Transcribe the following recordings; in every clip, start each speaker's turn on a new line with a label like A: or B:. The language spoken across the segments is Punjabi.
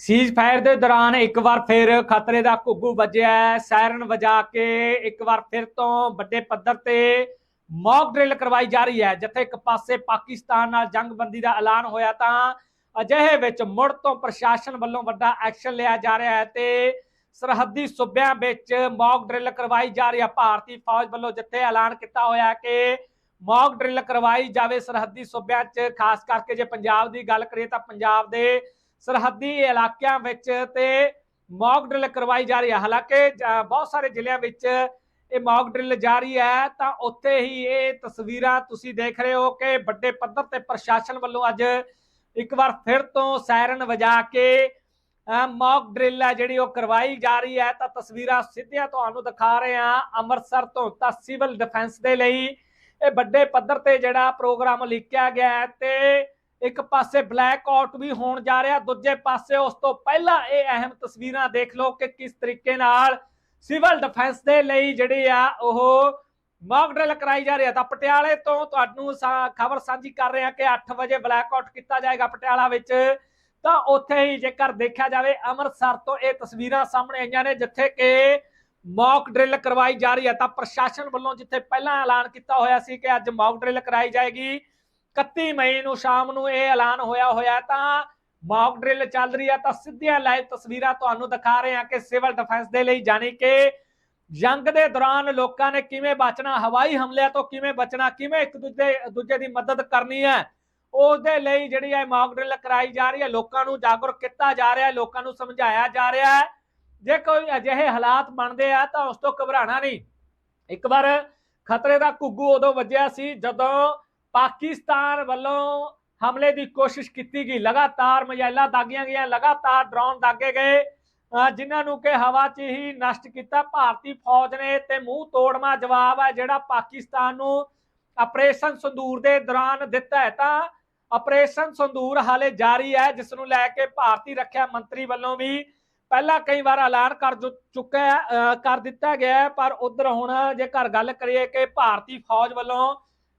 A: ਸੀਜ਼ ਫਾਇਰ ਦੇ ਦੌਰਾਨ ਇੱਕ ਵਾਰ ਫਿਰ ਖਤਰੇ ਦਾ ਘੁੱਗੂ ਵੱਜਿਆ ਸਾਇਰਨ ਵਜਾ ਕੇ ਇੱਕ ਵਾਰ ਫਿਰ ਤੋਂ ਵੱਡੇ ਪੱਧਰ ਤੇ ਮੌਕ ਡਰਿਲ ਕਰਵਾਈ ਜਾ ਰਹੀ ਹੈ। ਜਿੱਥੇ ਇੱਕ ਪਾਸੇ ਪਾਕਿਸਤਾਨ ਨਾਲ ਜੰਗਬੰਦੀ ਦਾ ਐਲਾਨ ਹੋਇਆ ਤਾਂ ਅਜਿਹੇ ਵਿੱਚ ਮੁੜ ਤੋਂ ਪ੍ਰਸ਼ਾਸਨ ਵੱਲੋਂ ਵੱਡਾ ਐਕਸ਼ਨ ਲਿਆ ਜਾ ਰਿਹਾ ਹੈ ਤੇ ਸਰਹੱਦੀ ਸੂਬਿਆਂ ਵਿੱਚ ਮੌਕ ਡਰਿਲ ਕਰਵਾਈ ਜਾ ਰਹੀ ਹੈ। ਭਾਰਤੀ ਫੌਜ ਵੱਲੋਂ ਜਿੱਥੇ ਐਲਾਨ ਕੀਤਾ ਹੋਇਆ ਕਿ ਮੌਕ ਡਰਿਲ ਕਰਵਾਈ ਜਾਵੇ ਸਰਹੱਦੀ ਸੂਬਿਆਂ 'ਚ, ਖਾਸ ਕਰਕੇ ਜੇ ਪੰਜਾਬ ਦੀ ਗੱਲ ਕਰੀਏ ਤਾਂ ਪੰਜਾਬ ਦੇ ਸਰਹੱਦੀ ਇਲਾਕਿਆਂ ਵਿੱਚ ਤੇ ਮੌਕ ਡਰਿਲ ਕਰਵਾਈ ਜਾ ਰਹੀ ਹੈ ਹਾਲਾਂਕਿ ਬਹੁਤ ਸਾਰੇ ਜ਼ਿਲ੍ਹਿਆਂ ਵਿੱਚ ਇਹ ਮੌਕ ਡਰਿਲ ਜਾਰੀ ਹੈ, ਤਾਂ ਉੱਥੇ ਹੀ ਇਹ ਤਸਵੀਰਾਂ ਤੁਸੀਂ ਦੇਖ ਰਹੇ ਹੋ ਕਿ ਵੱਡੇ ਪੱਧਰ ਤੇ ਪ੍ਰਸ਼ਾਸਨ ਵੱਲੋਂ ਅੱਜ ਇੱਕ ਵਾਰ ਫਿਰ ਤੋਂ ਸਾਇਰਨ ਵਜਾ ਕੇ ਮੌਕ ਡਰਿਲ ਹੈ ਜਿਹੜੀ ਉਹ ਕਰਵਾਈ ਜਾ ਰਹੀ ਹੈ। ਤਾਂ ਤਸਵੀਰਾਂ ਸਿੱਧੀਆਂ ਤੁਹਾਨੂੰ ਦਿਖਾ ਰਹੇ ਹਾਂ ਅੰਮ੍ਰਿਤਸਰ ਤੋਂ ਤਾਂ ਸਿਵਲ ਡਿਫੈਂਸ ਦੇ ਲਈ। ਇਹ ਵੱਡੇ ਪੱਧਰ ਤੇ ਜਿਹੜਾ ਪ੍ਰੋਗਰਾਮ ਲਿਖਿਆ ਗਿਆ ਹੈ ਤੇ ਇੱਕ ਪਾਸੇ ਬਲੈਕ ਆਊਟ ਵੀ ਹੋਣ ਜਾ ਰਿਹਾ, ਦੂਜੇ ਪਾਸੇ ਉਸ ਤੋਂ ਪਹਿਲਾਂ ਇਹ ਅਹਿਮ ਤਸਵੀਰਾਂ ਦੇਖ ਲਓ ਕਿ ਕਿਸ ਤਰੀਕੇ ਨਾਲ ਸਿਵਲ ਡਿਫੈਂਸ ਦੇ ਲਈ ਜਿਹੜੀ ਆ ਉਹ ਮੌਕ ਡਰਿਲ ਕਰਾਈ ਜਾ ਰਹੀ ਹੈ। ਤਾਂ ਪਟਿਆਲੇ ਤੋਂ ਤੁਹਾਨੂੰ ਖਬਰ ਸਾਂਝੀ ਕਰ ਰਹੇ ਹਾਂ ਕਿ 8 ਵਜੇ ਬਲੈਕ ਆਊਟ ਕੀਤਾ ਜਾਏਗਾ ਪਟਿਆਲਾ ਵਿੱਚ। ਤਾਂ ਉੱਥੇ ਹੀ ਜੇਕਰ ਦੇਖਿਆ ਜਾਵੇ, ਅੰਮ੍ਰਿਤਸਰ ਤੋਂ ਇਹ ਤਸਵੀਰਾਂ ਸਾਹਮਣੇ ਆਈਆਂ ਨੇ, ਜਿੱਥੇ ਕਿ ਮੌਕ ਡਰਿਲ ਕਰਵਾਈ ਜਾ ਰਹੀ ਹੈ। ਤਾਂ ਪ੍ਰਸ਼ਾਸਨ ਵੱਲੋਂ ਜਿੱਥੇ ਪਹਿਲਾਂ ਐਲਾਨ ਕੀਤਾ ਹੋਇਆ ਸੀ ਕਿ ਅੱਜ ਮੌਕ ਡਰਿਲ ਕਰਾਈ ਜਾਏਗੀ 31 ਮਈ ਨੂੰ ਸ਼ਾਮ ਨੂੰ ਇਹ ਐਲਾਨ ਹੋਇਆ ਹੋਇਆ ਤਾਂ ਮੌਕ ਡਰਿਲ ਚੱਲ ਰਹੀ ਹੈ, ਤਾਂ ਸਿੱਧੀਆਂ ਲਾਈਵ ਤਸਵੀਰਾਂ ਤੁਹਾਨੂੰ ਦਿਖਾ ਰਹੇ ਹਾਂ ਕਿ ਸਿਵਲ ਡਿਫੈਂਸ ਦੇ ਲਈ, ਜਾਣੀ ਕਿ ਜੰਗ ਦੇ ਦੌਰਾਨ ਲੋਕਾਂ ਨੇ ਕਿਵੇਂ ਬਚਣਾ, ਹਵਾਈ ਹਮਲਿਆਂ ਤੋਂ ਕਿਵੇਂ ਬਚਣਾ, ਕਿਵੇਂ ਇੱਕ ਦੂਜੇ ਦੂਜੇ ਦੀ ਮਦਦ ਕਰਨੀ ਹੈ ਉਸ ਦੇ ਲਈ ਜਿਹੜੀ ਹੈ ਮੌਕ ਡਰਿਲ ਕਰਾਈ ਜਾ ਰਹੀ ਹੈ, ਲੋਕਾਂ ਨੂੰ ਜਾਗਰੂਕ ਕੀਤਾ ਜਾ ਰਿਹਾ ਹੈ, ਲੋਕਾਂ ਨੂੰ ਸਮਝਾਇਆ ਜਾ ਰਿਹਾ ਹੈ। ਜੇ ਕੋਈ ਅਜਿਹੇ ਹਾਲਾਤ ਬਣਦੇ ਆ, ਤਾਂ ਉਸ ਤੋਂ ਘਬਰਾਣਾ ਨਹੀਂ। ਇੱਕ ਵਾਰ ਖਤਰੇ ਦਾ ਘੁੱਗੂ ਉਦੋਂ ਵੱਜਿਆ ਸੀ ਜਦੋਂ ਪਾਕਿਸਤਾਨ ਵੱਲੋਂ ਹਮਲੇ ਦੀ ਕੋਸ਼ਿਸ਼ ਕੀਤੀ ਗਈ। ਲਗਾਤਾਰ ਮਜਾਇਲਾਂ ਦਾਗੀਆਂ ਗਈਆਂ ਲਗਾਤਾਰ ਡਰੋਨ ਦਾਗੇ ਗਏ। ਜਿਨ੍ਹਾਂ ਨੂੰ ਕਿ ਹਵਾ 'ਚ ਹੀ ਨਸ਼ਟ ਕੀਤਾ। ਭਾਰਤੀ ਫੌਜ ਨੇ ਤੇ ਮੂੰਹ ਤੋੜਮਾ ਜਵਾਬ ਹੈ ਜਿਹੜਾ ਪਾਕਿਸਤਾਨ ਨੂੰ ਆਪਰੇਸ਼ਨ ਸੰਦੂਰ ਦੇ ਦੌਰਾਨ ਦਿੱਤਾ ਹੈ। ਤਾਂ ਆਪਰੇਸ਼ਨ ਸੰਦੂਰ ਹਾਲੇ ਜਾਰੀ ਹੈ ਜਿਸ ਨੂੰ ਲੈ ਕੇ ਭਾਰਤੀ ਰੱਖਿਆ ਮੰਤਰੀ ਵੱਲੋਂ ਵੀ ਪਹਿਲਾਂ ਕਈ ਵਾਰ ਐਲਾਨ ਕਰ ਚੁ- ਚੁੱਕਾ ਅਹ ਕਰ ਦਿੱਤਾ ਗਿਆ ਹੈ, ਪਰ ਉਧਰ ਹੁਣ ਜੇਕਰ ਗੱਲ ਕਰੀਏ ਕਿ ਭਾਰਤੀ ਫੌਜ ਵੱਲੋਂ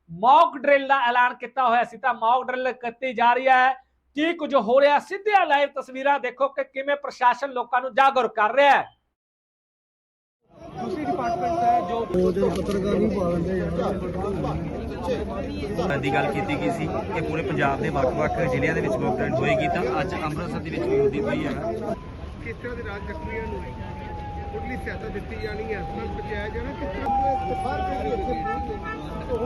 A: ਮੌਕ ਡਰਿਲ ਦਾ ਐਲਾਨ ਕੀਤਾ ਹੋਇਆ ਸੀ ਤਾਂ ਮੌਕ ਡਰਿਲ ਕੀਤੀ ਜਾ ਰਹੀ ਹੈ। ਕੀ ਕੁਝ ਹੋ ਰਿਹਾ? ਸਿੱਧੀਆਂ ਲਾਈਵ ਤਸਵੀਰਾਂ ਦੇਖੋ ਕਿ ਕਿਵੇਂ ਪ੍ਰਸ਼ਾਸਨ ਲੋਕਾਂ ਨੂੰ ਜਾਗਰੂਕ ਕਰ ਰਿਹਾ ਹੈ।
B: ਦੂਸਰੀ ਡਿਪਾਰਟਮੈਂਟ ਹੈ ਜੋ
C: ਉਹਦੇ ਪੱਤਰਕਾਰ ਵੀ ਪਾ ਲੈਂਦੇ ਯਾਰ
D: ਦੀ ਗੱਲ ਕੀਤੀ ਗਈ ਸੀ ਕਿ ਪੂਰੇ ਪੰਜਾਬ ਦੇ ਵੱਖ-ਵੱਖ ਜ਼ਿਲ੍ਹਿਆਂ ਦੇ ਵਿੱਚ ਮੌਕਡਾਊਨ ਹੋਏਗੀ ਤਾਂ ਅੱਜ ਅੰਮ੍ਰਿਤਸਰ ਦੇ ਵਿੱਚ ਵੀ ਹੁੰਦੀ ਹੈ।
B: ਕਿਸ ਤਰ੍ਹਾਂ ਦੇ ਰਾਜ ਪ੍ਰਕਿਰਿਆ ਨੂੰ ਉਡਲੀ ਸਹਾਇਤਾ ਦਿੱਤੀ ਜਾਣੀ ਹੈ। ਨਾਲ ਪਹੁੰਚਾਇਆ ਜਾਣਾ ਕਿਸ ਤਰ੍ਹਾਂ? ਦੇ ਹੁਣ ਧਮਾਕਾ ਜੋ